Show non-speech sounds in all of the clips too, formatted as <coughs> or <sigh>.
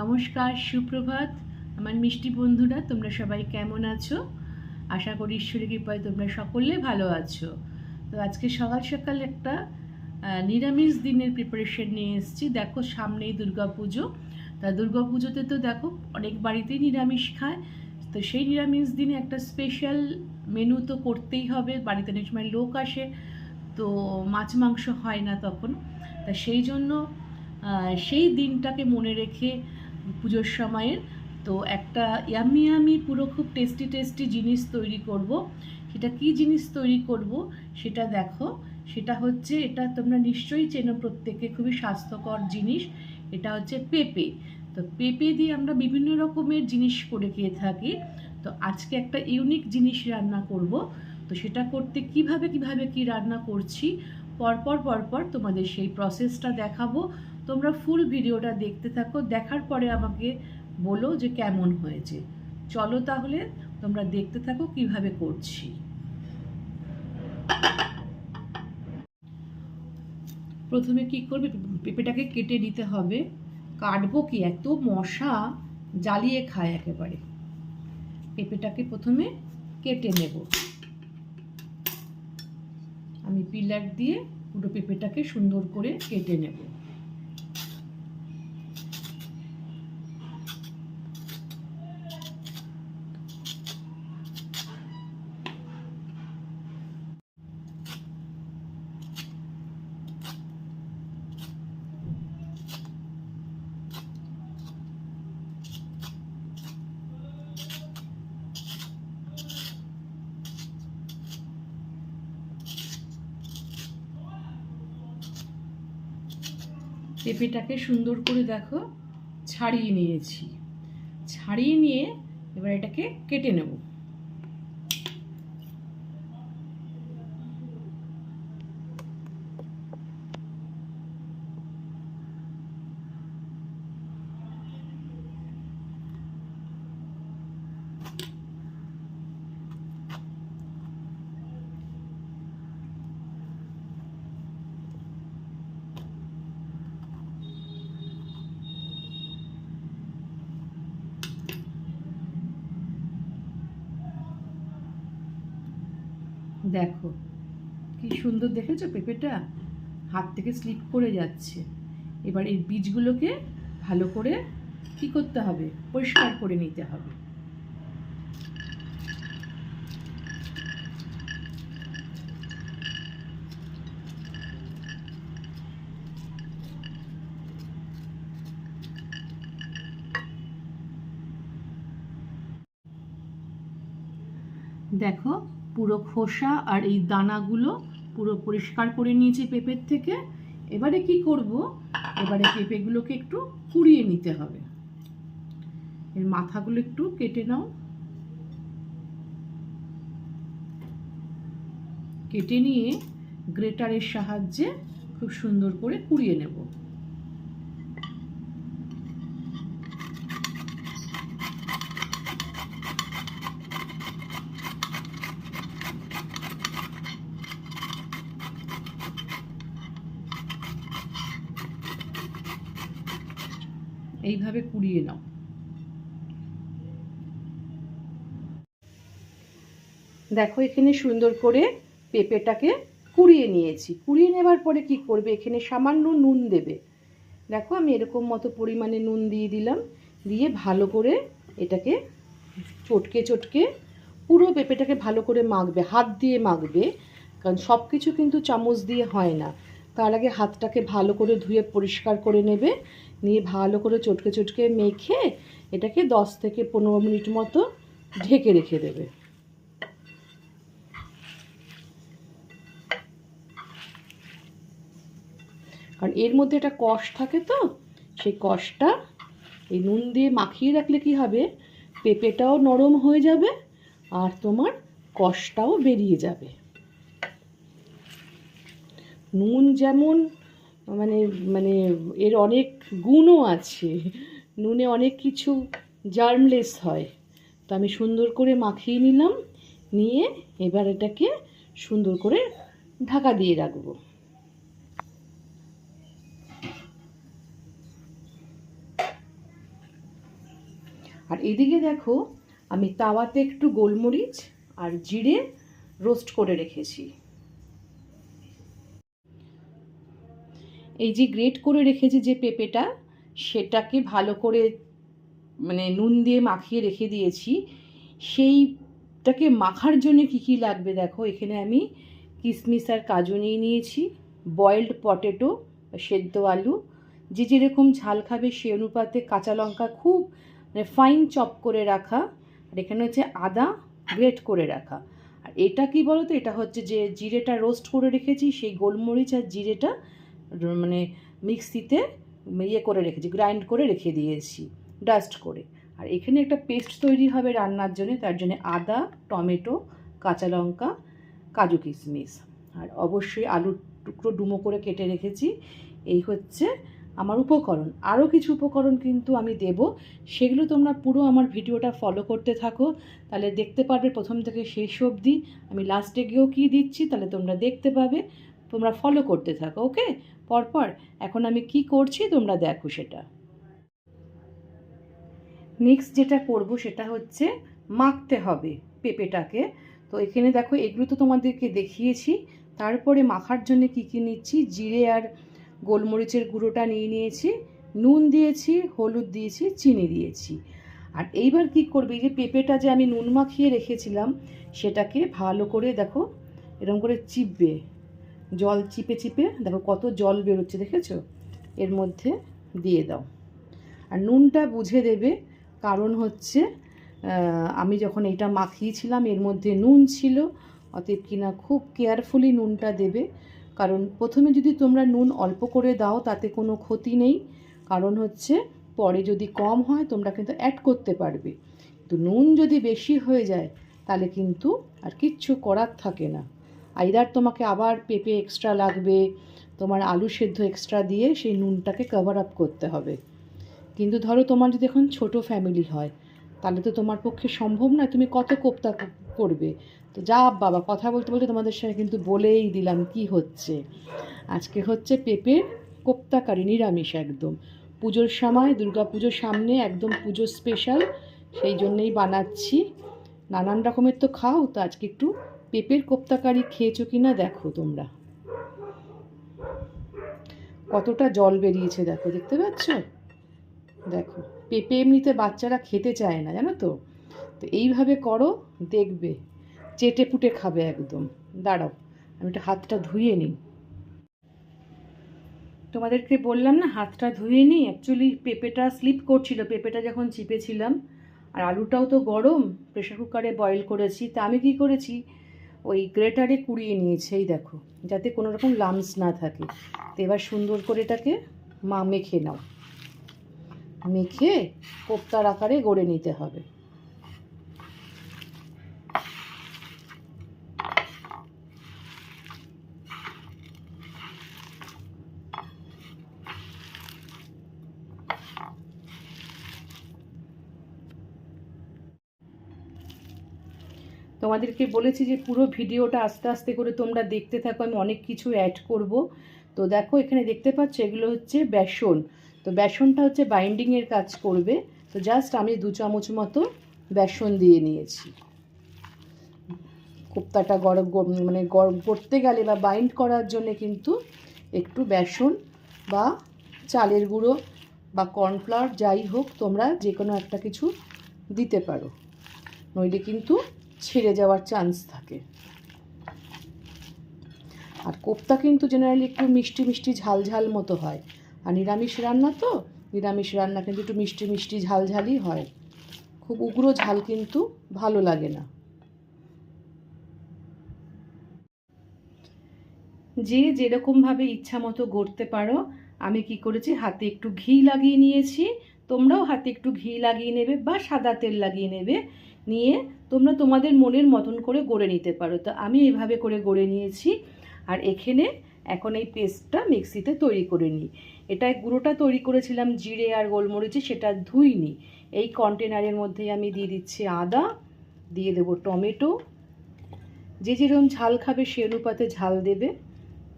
নমস্কার, সুপ্রভাত। আমার মিষ্টি বন্ধুরা, তোমরা সবাই কেমন আছো? আশা করি ঈশ্বরের কৃপায় তোমরা সকলে ভালো আছো। তো আজকে সকাল সকাল একটা নিরামিষ দিনের প্রিপারেশন নিয়ে এসেছি। দেখো, সামনেই দুর্গা পুজো তা দুর্গা পুজোতে তো দেখো, অনেক বাড়িতেই নিরামিষ খায়। তো সেই নিরামিষ দিনে একটা স্পেশাল মেনু তো করতেই হবে। বাড়িতে অনেক সময় লোক আসে, তো মাছ মাংস হয় না তখন। তা সেই জন্য সেই দিনটাকে মনে রেখে পুজোর সময়ের। তো একটা ইয়ামি ইয়ামি পুরো খুব টেস্টি টেস্টি জিনিস তৈরি করব। সেটা কি জিনিস তৈরি করব সেটা দেখো। সেটা হচ্ছে এটা তোমরা নিশ্চয়ই চেনো প্রত্যেকে, খুবই স্বাস্থ্যকর জিনিস। এটা হচ্ছে পেঁপে। তো পেঁপে দিয়ে আমরা বিভিন্ন রকমের জিনিস করে খেয়ে থাকি। তো আজকে একটা ইউনিক জিনিস রান্না করব। তো সেটা করতে কীভাবে কীভাবে কি রান্না করছি? পরপর পরপর তোমাদের সেই প্রসেসটা দেখাবো। তোমরা ফুল ভিডিওটা দেখতে থাকো, দেখার পরে আমাকে বলো যে কেমন হয়েছে। চলো তাহলে তোমরা দেখতে থাকো কীভাবে করছি। প্রথমে কি করবে? পেঁপেটাকে কেটে নিতে হবে। কাটবো কি? এত মশা জ্বালিয়ে খায় একেবারে। পেঁপেটাকে প্রথমে কেটে নেব। আমি পিলার দিয়ে পুরো পেঁপেটাকে সুন্দর করে কেটে নেব। পেঁপেটাকে সুন্দর করে দেখো ছাড়িয়ে নিয়েছি। ছাড়িয়ে নিয়ে এবার এটাকে কেটে নেব। দেখো, কি সুন্দর দেখেছ পেঁপেটা? হাত থেকে স্লিপ করে যাচ্ছে। এবার এই বীজগুলোকে ভালো করে কি করতে হবে? পরিষ্কার করে নিতে হবে। দেখো পুরো খোসা আর এই দানাগুলো পুরো পরিষ্কার করে নিয়েছি পেঁপের থেকে। এবারে কি করব? এবারে পেঁপেগুলোকে একটু কুড়িয়ে নিতে হবে। এর মাথাগুলো একটু কেটে নাও। কেটে নিয়ে গ্রেটারের সাহায্যে খুব সুন্দর করে কুড়িয়ে নেব। এইভাবে কুড়িয়ে নাও। দেখো, এখানে সুন্দর করে পেঁপেটাকে কুড়িয়ে নিয়েছি। কুড়িয়ে নেবার পরে কি করবে? এখানে সামান্য নুন দেবে। দেখো, আমি এরকম মতো পরিমাণে নুন দিয়ে দিলাম। দিয়ে ভালো করে এটাকে চটকে চটকে পুরো পেঁপেটাকে ভালো করে মাখবে, হাত দিয়ে মাখবে। কারণ সব কিছু কিন্তু চামচ দিয়ে হয় না। তার আগে হাতটাকে ভালো করে ধুয়ে পরিষ্কার করে নেবে। নিয়ে ভালো করে চটকে চটকে মেখে এটাকে দশ থেকে পনেরো মিনিট মতো ঢেকে রেখে দেবে। কারণ এর মধ্যে একটা কষ থাকে তো, সেই কষটা এই নুন দিয়ে মাখিয়ে রাখলে কি হবে? পেঁপেটাও নরম হয়ে যাবে আর তোমার কষটাও বেরিয়ে যাবে। নুন যেমন মানে মানে এর অনেক গুণও আছে। নুনে অনেক কিছু জার্মলেস হয়। তো আমি সুন্দর করে মাখিয়ে নিলাম, নিয়ে এবার এটাকে সুন্দর করে ঢাকা দিয়ে রাখব। আর এদিকে দেখো, আমি তাওয়াতে একটু গোলমরিচ আর জিরে রোস্ট করে রেখেছি। এই যে গ্রেট করে রেখেছি যে পেঁপেটা, সেটাকে ভালো করে মানে নুন দিয়ে মাখিয়ে রেখে দিয়েছি। সেইটাকে মাখার জন্য কি কি লাগবে দেখো? এখানে আমি কিশমিশ আর কাজু নিয়ে নিয়েছি বয়েলড পটেটো সেদ্ধ আলু। যে যেরকম ঝাল খাবে সে অনুপাতে কাঁচা লঙ্কা খুব মানে ফাইন চপ করে রাখা। আর এখানে হচ্ছে আদা গ্রেট করে রাখা। আর এটা কি বলো তো এটা হচ্ছে যে জিরেটা রোস্ট করে রেখেছি, সেই গোলমরিচ আর জিরেটা মানে মিক্সিতে ইয়ে করে রেখেছি গ্রাইন্ড করে রেখে দিয়েছি ডাস্ট করে। আর এখানে একটা পেস্ট তৈরি হবে রান্নার জন্য, তার জন্য আদা, টমেটো, কাঁচা লঙ্কা, কাজু কিশমিশ। আর অবশ্যই আলুর টুকরো ডুমো করে কেটে রেখেছি। এই হচ্ছে আমার উপকরণ। আরও কিছু উপকরণ কিন্তু আমি দেব। সেগুলো তোমরা পুরো আমার ভিডিওটা ফলো করতে থাকো। তাহলে দেখতে পারবে প্রথম থেকে শেষ অবধি। আমি লাস্টে গিয়েও কী দিচ্ছি, তাহলে তোমরা দেখতে পাবে। তোমরা ফলো করতে থাকো ওকে পরপর এখন আমি কি করছি তোমরা দেখো সেটা। নেক্সট যেটা করব সেটা হচ্ছে মাখতে হবে পেঁপেটাকে। তো এখানে দেখো এগুলো তো তোমাদেরকে দেখিয়েছি। তারপরে মাখার জন্য কি কি নিচ্ছি? জিরে আর গোলমরিচের গুঁড়োটা নিয়ে নিয়েছি, নুন দিয়েছি, হলুদ দিয়েছি, চিনি দিয়েছি। আর এইবার কি করবে? এই যে পেঁপেটা যে আমি নুন মাখিয়ে রেখেছিলাম, সেটাকে ভালো করে দেখো এরকম করে চিপবে। জল চিপে চিপে, দেখো কত জল বেরোচ্ছে দেখেছ? এর মধ্যে দিয়ে দাও। আর নুনটা বুঝে দেবে, কারণ হচ্ছে আমি যখন এটা মাখিয়েছিলাম, এর মধ্যে নুন ছিল, অতএব কিনা খুব কেয়ারফুলি নুনটা দেবে। কারণ প্রথমে যদি তোমরা নুন অল্প করে দাও, তাতে কোনো ক্ষতি নেই। কারণ হচ্ছে, পরে যদি কম হয়, তোমরা কিন্তু অ্যাড করতে পারবে। তো নুন যদি বেশি হয়ে যায়, তাহলে কিন্তু আর কিচ্ছু করার থাকে না। আইদার তোমাকে আবার পেঁপে এক্সট্রা লাগবে, তোমার আলু সেদ্ধ এক্সট্রা দিয়ে সেই নুনটাকে কভার আপ করতে হবে। কিন্তু ধরো তোমার যদি এখন ছোট ফ্যামিলি হয়, তাহলে তো তোমার পক্ষে সম্ভব না তুমি কত কোপ্তা করবে। তো যা বাবা, কথা বলতে বলতে তোমাদের সাথে কিন্তু বলেই দিলাম কি হচ্ছে। আজকে হচ্ছে পেঁপের কোপ্তাকারি, নিরামিষ একদম। পুজোর সময়, দুর্গা পুজোর সামনে একদম পুজো স্পেশাল সেই জন্যেই বানাচ্ছি। নানান রকমের তো খাও, তো আজকে একটু পেঁপের কোপ্তাকারি খেয়েছো কি না দেখো তোমরা। কতটা জল বেরিয়েছে দেখো, দেখতে পাচ্ছ? দেখো, পেঁপে এমনিতে বাচ্চারা খেতে চায় না, জানো তো? তো এইভাবে করো, দেখবে, চেটে পুটে খাবে একদম। দাঁড়াও, আমি একটা হাতটা ধুয়ে নিই। তোমাদেরকে বললাম না, হাতটা ধুয়ে নিই। অ্যাকচুয়ালি পেঁপেটা স্লিপ করছিল, পেঁপেটা যখন চিপেছিলাম। আর আলুটাও তো গরম প্রেশার কুকারে বয়েল করেছি। তা আমি কি করেছি? ওই গ্রেটারে কুড়িয়ে নিয়েছে এই দেখো, যাতে কোনো রকম লামস না থাকে। তো এবার সুন্দর করে এটাকে মা মেখে নাও। মেখে কোপ্তার আকারে গড়ে নিতে হবে। তোমাদেরকে বলেছি যে পুরো ভিডিওটা আস্তে আস্তে করে তোমরা দেখতে থাকো, আমি অনেক কিছু অ্যাড করব। তো দেখো, এখানে দেখতে পাচ্ছ, এগুলো হচ্ছে বেসন। তো বেসনটা হচ্ছে বাইন্ডিংয়ের কাজ করবে। তো জাস্ট আমি দু চামচ মতো বেসন দিয়ে নিয়েছি। কোপ্তাটা গরম মানে গরম করতে গেলে বা বাইন্ড করার জন্য কিন্তু একটু বেসন বা চালের গুঁড়ো বা কর্নফ্লাওয়ার যাই হোক, তোমরা যে কোনো একটা কিছু দিতে পারো। নইলে কিন্তু ছেড়ে যাওয়ার চান্স থাকে। আর কোপ্তা কিন্তু জেনারেলি একটু মিষ্টি মিষ্টি ঝাল ঝাল মতো হয়। আর নিরামিষ রান্না তো, নিরামিষ রান্না কিন্তু একটু মিষ্টি মিষ্টি ঝাল ঝালই হয়। খুব উগ্র ঝাল কিন্তু ভালো লাগে না। যে যেরকমভাবে ইচ্ছা মতো গড়তে পারো, আমি কি করেছি, হাতে একটু ঘি লাগিয়ে নিয়েছি। তোমরাও হাতে একটু ঘি লাগিয়ে নেবে বা সাদা তেল লাগিয়ে নেবে। নিয়ে তোমরা তোমাদের মনের মতন করে গড়ে নিতে পারো। তো আমি এইভাবে করে গড়ে নিয়েছি। আর এখানে এখন এই পেস্টটা মিক্সিতে তৈরি করে নিই। এটা গুঁড়োটা তৈরি করেছিলাম জিরে আর গোলমরিচে, সেটা ধুইনি। এই কন্টেনারের মধ্যেই আমি দিয়ে দিচ্ছি আদা, দিয়ে দেবো টমেটো। যে যেরকম ঝাল খাবে সে অনুপাতে ঝাল দেবে।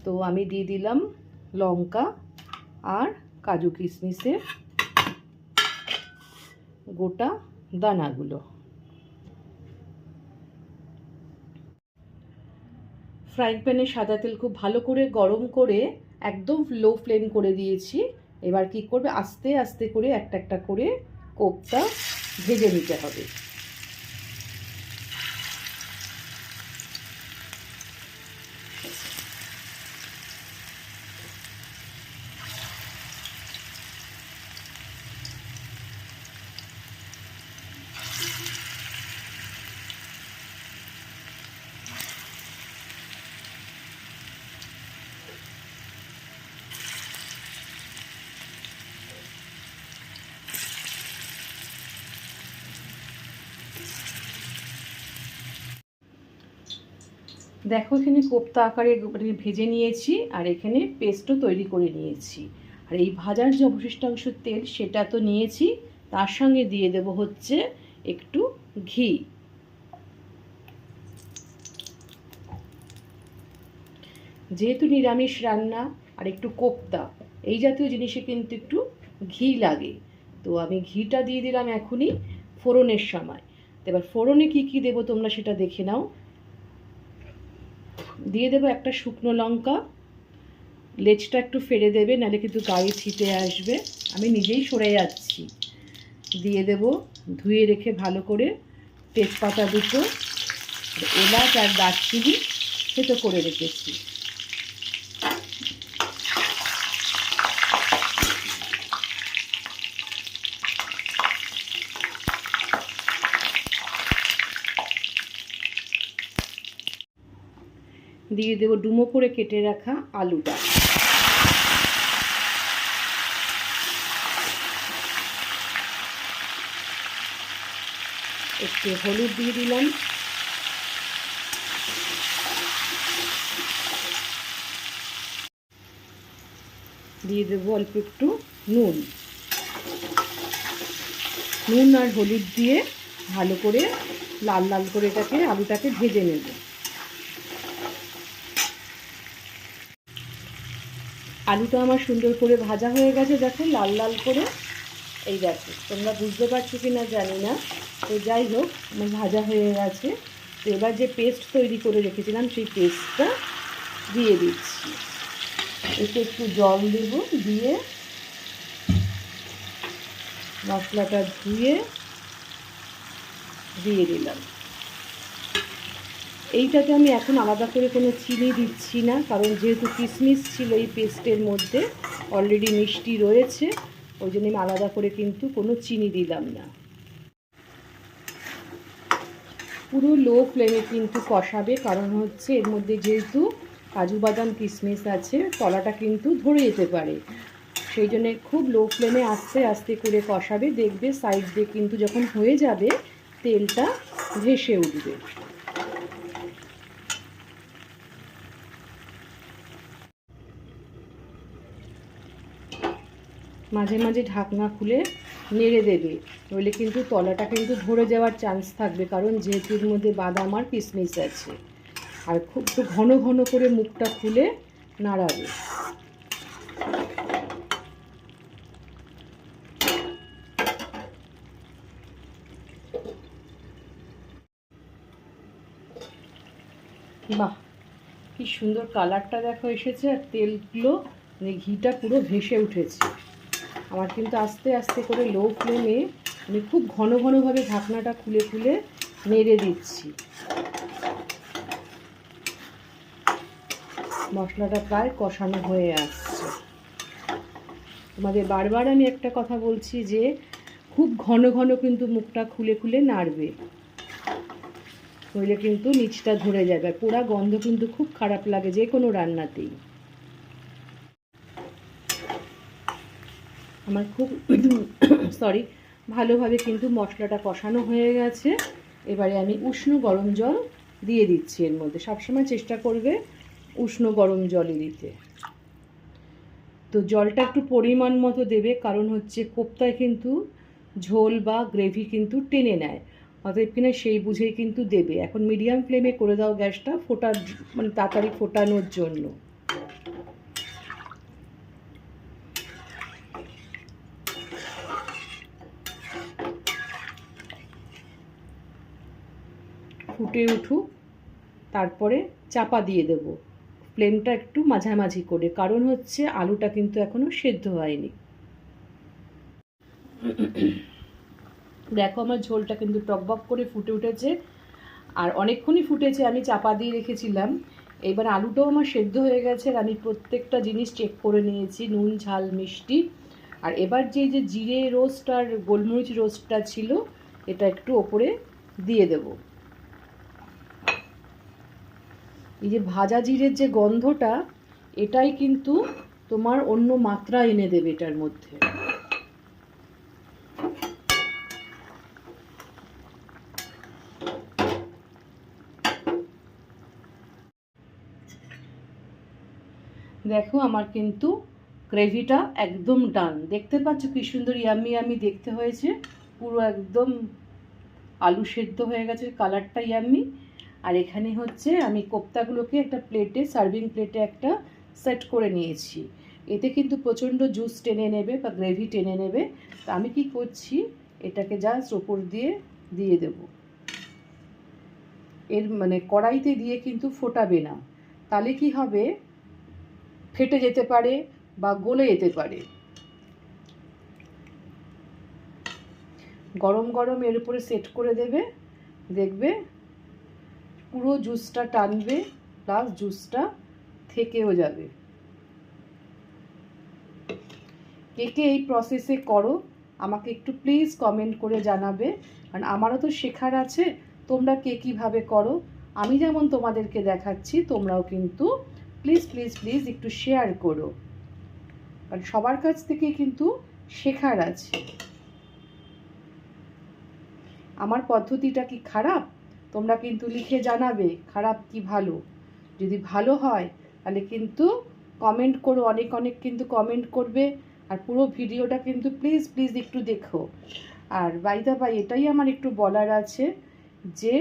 তো আমি দিয়ে দিলাম লঙ্কা আর কাজু কিশমিশের গোটা দানাগুলো। ফ্রাইং প্যানে সাদা তেল খুব ভালো করে গরম করে একদম লো ফ্লেম করে দিয়েছি। এবার কি করবে? আস্তে আস্তে করে একটা একটা করে কোপটা ভেজে নিতে হবে। দেখো এখানে কোপ্তা আকারে মানে ভেজে নিয়েছি আর এখানে পেস্টও তৈরি করে নিয়েছি। আর এই ভাজার যে অবশিষ্টাংশ তেল সেটা তো নিয়েছি, তার সঙ্গে দিয়ে দেব হচ্ছে একটু ঘি। যেহেতু নিরামিষ রান্না আর একটু কোপ্তা, এই জাতীয় জিনিসে কিন্তু একটু ঘি লাগে। তো আমি ঘিটা দিয়ে দিলাম এখনই ফোড়নের সময়। এবার ফোড়নে কী কী দেবো তোমরা সেটা দেখে নাও। দিয়ে দেবো একটা শুকনো লঙ্কা। লেজটা একটু ফেলে দেবে, নাহলে কিন্তু গায়ে ছিটে আসবে। আমি নিজেই সরে যাচ্ছি। দিয়ে দেব, ধুয়ে রেখে ভালো করে তেজপাতা দুটো, এলাচ আর দারচিনি সেতো করে রেখেছি। দিয়ে দেবো ডুমো করে কেটে রাখা আলুটা। একটু হলুদ দিয়ে দিলাম। দিয়ে দেবো অল্প একটু নুন। নুন আর হলুদ দিয়ে ভালো করে, লাল লাল করে এটাকে, আলুটাকে ভেজে নেব। আলুটা আমার সুন্দর করে ভাজা হয়ে গেছে, দেখো, লাল লাল করে। এই দেখো, তোমরা বুঝতে পারছ কি না জানি না। তো যাই হোক, আমার ভাজা হয়ে গেছে। তো এবার যে পেস্ট তৈরি করে রেখেছিলাম, সেই পেস্টটা দিয়ে দিচ্ছি। এতে একটু জল দেব, দিয়ে মশলাটা ধুয়ে দিয়ে দিলাম। এইটাতে আমি এখন আলাদা করে কোনো চিনি দিচ্ছি না, কারণ যেহেতু কিশমিশ ছিল এই পেস্টের মধ্যে অলরেডি মিষ্টি রয়েছে, ওই জন্য আমি আলাদা করে কিন্তু কোনো চিনি দিলাম না। পুরো লো ফ্লেমে কিন্তু কষাবে, কারণ হচ্ছে এর মধ্যে যেহেতু কাজু বাদাম কিশমিশ আছে, তলাটা কিন্তু ধরে যেতে পারে। সেই জন্য খুব লো ফ্লেমে আস্তে আস্তে করে কষাবে, দেখবে সাইড দিয়ে কিন্তু যখন হয়ে যাবে, তেলটা ভেসে উঠবে। মাঝে মাঝে ঢাকনা খুলে নেড়ে দেবে। নইলে কিন্তু তলাটা কিন্তু ধরে যাওয়ার চান্স থাকবে, কারণ যেহেতু মধ্যে বাদাম আর কিশমিশ আছে। আর খুব একটু ঘন ঘন করে মুখটা খুলে নাড়াবে। বাহ! কি সুন্দর কালারটা দেখো এসেছে, আর তেলগুলো মানে ঘিটা পুরো ভেসে উঠেছে। আমার কিন্তু আস্তে আস্তে করে লো ফ্লেমে আমি খুব ঘন ঘনভাবে ঢাকনাটা খুলে খুলে নেড়ে দিচ্ছি। মশলাটা প্রায় কষানো হয়ে আসছে। তোমাদের বারবার আমি একটা কথা বলছি যে, খুব ঘন ঘন কিন্তু মুখটা খুলে খুলে নাড়বে। নইলে কিন্তু নিচটা ধরে যাবে। পোড়া গন্ধ কিন্তু খুব খারাপ লাগে যে কোনো রান্নাতেই। আমার খুব <coughs> সরি ভালোভাবে কিন্তু মশলাটা কষানো হয়ে গেছে। এবারে আমি উষ্ণ গরম জল দিয়ে দিচ্ছি এর মধ্যে। সবসময় চেষ্টা করবে উষ্ণ গরম জলই দিতে। তো জলটা একটু পরিমাণ মতো দেবে, কারণ হচ্ছে কোপ্তায় কিন্তু ঝোল বা গ্রেভি কিন্তু টেনে নেয়। অতএব কিনা সেই বুঝেই কিন্তু দেবে। এখন মিডিয়াম ফ্লেমে করে দাও গ্যাসটা, ফোটার মানে তাড়াতাড়ি ফোটানোর জন্য। ফুটে উঠুক, তারপরে চাপা দিয়ে দেব। ফ্লেমটা একটু মাঝামাঝি করে, কারণ হচ্ছে আলুটা কিন্তু এখনও সেদ্ধ হয়নি। দেখো আমার ঝোলটা কিন্তু টকবক করে ফুটে উঠেছে, আর অনেকক্ষণই ফুটেছে, আমি চাপা দিয়ে রেখেছিলাম। এবার আলুটাও আমার সেদ্ধ হয়ে গেছে, আর আমি প্রত্যেকটা জিনিস চেক করে নিয়েছি, নুন, ঝাল, মিষ্টি। আর এবার যে যে জিরে রোস্ট আর গোলমরিচ রোস্টটা ছিল, এটা একটু ওপরে দিয়ে দেব। এই যে ভাজা জিরের যে গন্ধটা, এটাই কিন্তু তোমার অন্য মাত্রা এনে দেবে এটার মধ্যে। দেখো আমার কিন্তু গ্রেভিটা একদম ডান। দেখতে পাচ্ছ কি সুন্দর ইয়ামি ইয়ামি দেখতে হয়েছে। পুরো একদম আলু সেদ্ধ হয়ে গেছে, কালারটা ইয়ামি। আর এখানে হচ্ছে আমি কোপ্তাগুলোকে একটা প্লেটে সার্ভিং প্লেটে একটা সেট করে নিয়েছি। এতে কিন্তু প্রচণ্ড জুস টেনে নেবে বা গ্রেভি টেনে নেবে। তা আমি কি করছি? এটাকে জাস্ট ওপর দিয়ে দিয়ে দেব। এর মানে কড়াইতে দিয়ে কিন্তু ফোটাবে না। তাহলে কি হবে? ফেটে যেতে পারে বা গলে যেতে পারে। গরম গরম এর উপরে সেট করে দেবে। দেখবে পুরো জুসটা টানবে প্লাস জুসটা থেকেও যাবে। কে কে এই প্রসেসে করো, আমাকে একটু প্লিজ কমেন্ট করে জানাবে। কারণ আমারও তো শেখার আছে, তোমরা কে কীভাবে করো। আমি যেমন তোমাদেরকে দেখাচ্ছি, তোমরাও কিন্তু প্লিজ প্লিজ প্লিজ একটু শেয়ার করো। কারণ সবার কাছ থেকে কিন্তু শেখার আছে। আমার পদ্ধতিটা কি খারাপ? তোমরা কিন্তু লিখে জানাবে খারাপ কি ভালো। যদি ভালো হয়, তাহলে কিন্তু কমেন্ট করো, অনেক অনেক কিন্তু কমেন্ট করবে, আর পুরো ভিডিওটা কিন্তু প্লিজ প্লিজ একটু দেখো। আর বাইদা বাই এটাই আমার একটু বলার আছে যে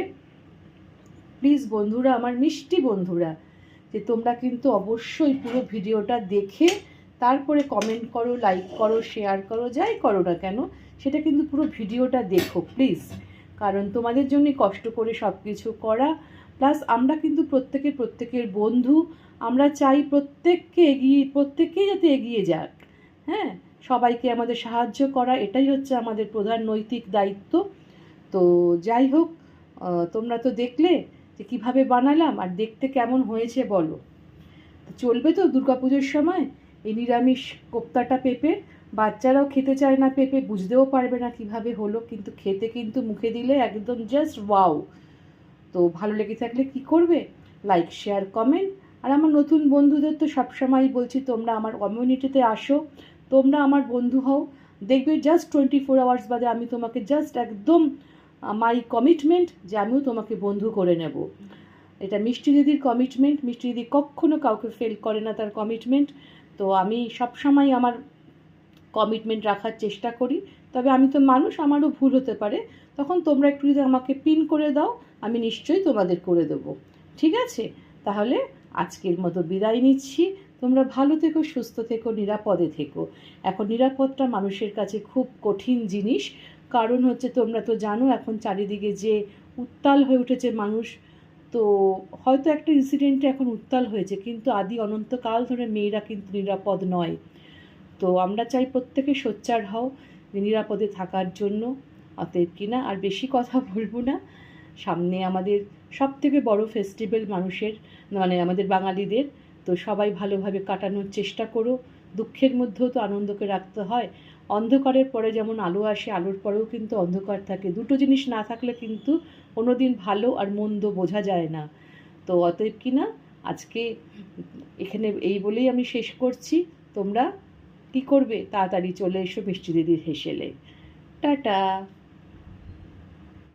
প্লিজ বন্ধুরা, আমার মিষ্টি বন্ধুরা, যে তোমরা কিন্তু অবশ্যই পুরো ভিডিওটা দেখে তারপরে কমেন্ট করো লাইক করো শেয়ার করো, যাই করো না কেন, সেটা কিন্তু পুরো ভিডিওটা দেখো প্লিজ কারণ তোমাদের জন্যই কষ্ট করে সব কিছু করা। প্লাস আমরা কিন্তু প্রত্যেকে প্রত্যেকের বন্ধু। আমরা চাই প্রত্যেককে এগিয়ে, প্রত্যেককেই যাতে এগিয়ে যাক। হ্যাঁ? সবাইকে আমাদের সাহায্য করা, এটাই হচ্ছে আমাদের প্রধান নৈতিক দায়িত্ব। তো যাই হোক তোমরা তো দেখলে যে কীভাবে বানালাম আর দেখতে কেমন হয়েছে বলো। চলবে তো দুর্গাপুজোর সময় এই নিরামিষ কোপ্তাটা পেঁপের। বাচ্চারাও খেতে চায় না, পেঁপে বুঝতেও পারবে না কীভাবে হলো, কিন্তু খেতে কিন্তু মুখে দিলে একদম জাস্ট ওয়াও তো ভালো লেগে থাকলে কি করবে? লাইক শেয়ার কমেন্ট আর আমার নতুন বন্ধুদের তো সবসময়ই বলছি, তোমরা আমার কমিউনিটিতে আসো, তোমরা আমার বন্ধু হও। দেখবে জাস্ট টোয়েন্টি ফোর আওয়ার্স বাদে আমি তোমাকে জাস্ট একদম মাই কমিটমেন্ট যে আমিও তোমাকে বন্ধু করে নেব। এটা মিষ্টি দিদির কমিটমেন্ট মিষ্টি দিদি কখনো কাউকে ফেল করে না তার কমিটমেন্ট তো আমি সবসময় আমার কমিটমেন্ট রাখার চেষ্টা করি। তবে আমি তো মানুষ, আমারও ভুল হতে পারে। তখন তোমরা একটু যদি আমাকে পিন করে দাও, আমি নিশ্চয়ই তোমাদের করে দেবো। ঠিক আছে? তাহলে আজকের মতো বিদায় নিচ্ছি। তোমরা ভালো থেকো, সুস্থ থেকো, নিরাপদে থেকো। এখন নিরাপদটা মানুষের কাছে খুব কঠিন জিনিস। কারণ হচ্ছে তোমরা তো জানো, এখন চারিদিকে যে উত্তাল হয়ে উঠেছে মানুষ, তো হয়তো একটা ইনসিডেন্টে এখন উত্তাল হয়েছে। কিন্তু আদি অনন্তকাল ধরে মেয়েরা কিন্তু নিরাপদ নয়। তো আমরা চাই প্রত্যেকে সোচ্চার হও, নিরাপদে থাকার জন্য। অতএব কিনা আর বেশি কথা <laughs> বলব না। সামনে আমাদের সব থেকে বড় ফেস্টিভ্যাল মানুষের মানে আমাদের বাঙালিদের। তো সবাই ভালোভাবে কাটানোর চেষ্টা করো। দুঃখের মধ্যেও তো আনন্দকে রাখতে হয়। অন্ধকারের পরে যেমন আলো আসে, আলোর পরেও কিন্তু অন্ধকার থাকে। দুটো জিনিস না থাকলে কিন্তু কোনো দিন ভালো আর মন্দ বোঝা যায় না। তো অতএব কিনা আজকে এখানে এই বলেই আমি শেষ করছি। তোমরা কী করবে? তাড়াতাড়ি চলে এসো বৃষ্টি দিদির হেসেলে। টাটা।